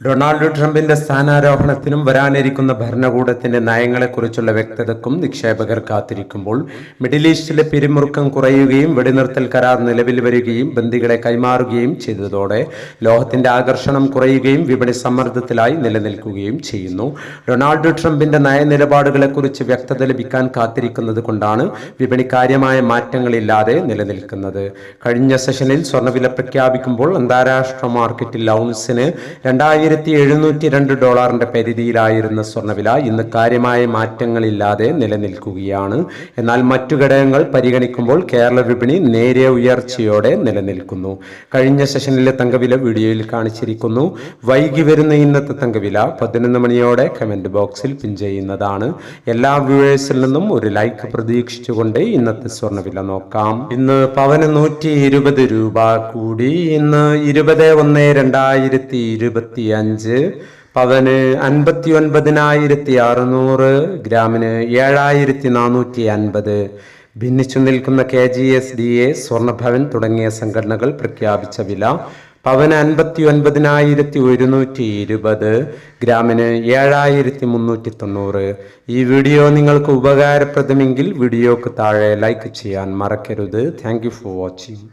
Donald ട്രംപിന്റെ സ്ഥാനാരോഹണത്തിനും വരാനിരിക്കുന്ന ഭരണകൂടത്തിന്റെ നയങ്ങളെക്കുറിച്ചുള്ള വ്യക്തതക്കും നിക്ഷേപകർ കാത്തിരിക്കുമ്പോൾ മിഡിൽ ഈസ്റ്റിലെ പിരിമുറുക്കം കുറയുകയും വെടിനിർത്തൽ കരാർ നിലവിൽ വരികയും ബന്ദികളെ കൈമാറുകയും ചെയ്തതോടെ ലോഹത്തിന്റെ ആകർഷണം കുറയുകയും വിപണി സമ്മർദ്ദത്തിലായി നിലനിൽക്കുകയും ചെയ്യുന്നു. ഡൊണാൾഡ് ട്രംപിന്റെ നയനിലപാടുകളെക്കുറിച്ച് വ്യക്തത ലഭിക്കാൻ കാത്തിരിക്കുന്നത് കൊണ്ടാണ് വിപണി കാര്യമായ മാറ്റങ്ങളില്ലാതെ നിലനിൽക്കുന്നത്. കഴിഞ്ഞ സെഷനിൽ സ്വർണവില പ്രഖ്യാപിക്കുമ്പോൾ അന്താരാഷ്ട്ര മാർക്കറ്റിൽ ഔൺസിന് രണ്ടായിരത്തി എഴുന്നൂറ്റി രണ്ട് ഡോളറിന്റെ പരിധിയിലായിരുന്ന സ്വർണവില ഇന്ന് കാര്യമായ മാറ്റങ്ങളില്ലാതെ നിലനിൽക്കുകയാണ്. എന്നാൽ മറ്റു ഘടകങ്ങൾ പരിഗണിക്കുമ്പോൾ കേരള വിപണി നേരിയ ഉയർച്ചയോടെ നിലനിൽക്കുന്നു. കഴിഞ്ഞ സെഷനിലെ തങ്കവില വീഡിയോയിൽ കാണിച്ചിരിക്കുന്നു. വൈകി വരുന്ന ഇന്നത്തെ തങ്കവില പതിനൊന്ന് മണിയോടെ കമന്റ് ബോക്സിൽ പിൻ ചെയ്യുന്നതാണ്. എല്ലാ വ്യൂവേഴ്സിൽ നിന്നും ഒരു ലൈക്ക് പ്രതീക്ഷിച്ചുകൊണ്ട് ഇന്നത്തെ സ്വർണവില നോക്കാം. ഇന്ന് പവന് നൂറ്റി ഇരുപത് രൂപ കൂടി. ഇന്ന് ഇരുപത് ഒന്ന് രണ്ടായിരത്തി ഇരുപത്തി അഞ്ച് പവന് അൻപത്തി ഒൻപതിനായിരത്തി അറുന്നൂറ് ഗ്രാമിന് ഏഴായിരത്തി നാനൂറ്റി അൻപത് ഭിന്നിച്ചു നിൽക്കുന്ന K G S D A സ്വർണഭവൻ തുടങ്ങിയ സംഘടനകൾ പ്രഖ്യാപിച്ച വില പവന് അൻപത്തി ഒൻപതിനായിരത്തി ഒരുന്നൂറ്റി ഇരുപത് ഗ്രാമിന് ഏഴായിരത്തി മുന്നൂറ്റി തൊണ്ണൂറ് ഈ വീഡിയോ നിങ്ങൾക്ക് ഉപകാരപ്രദമെങ്കിൽ വീഡിയോക്ക് താഴെ ലൈക്ക് ചെയ്യാൻ മറക്കരുത്. Thank for watching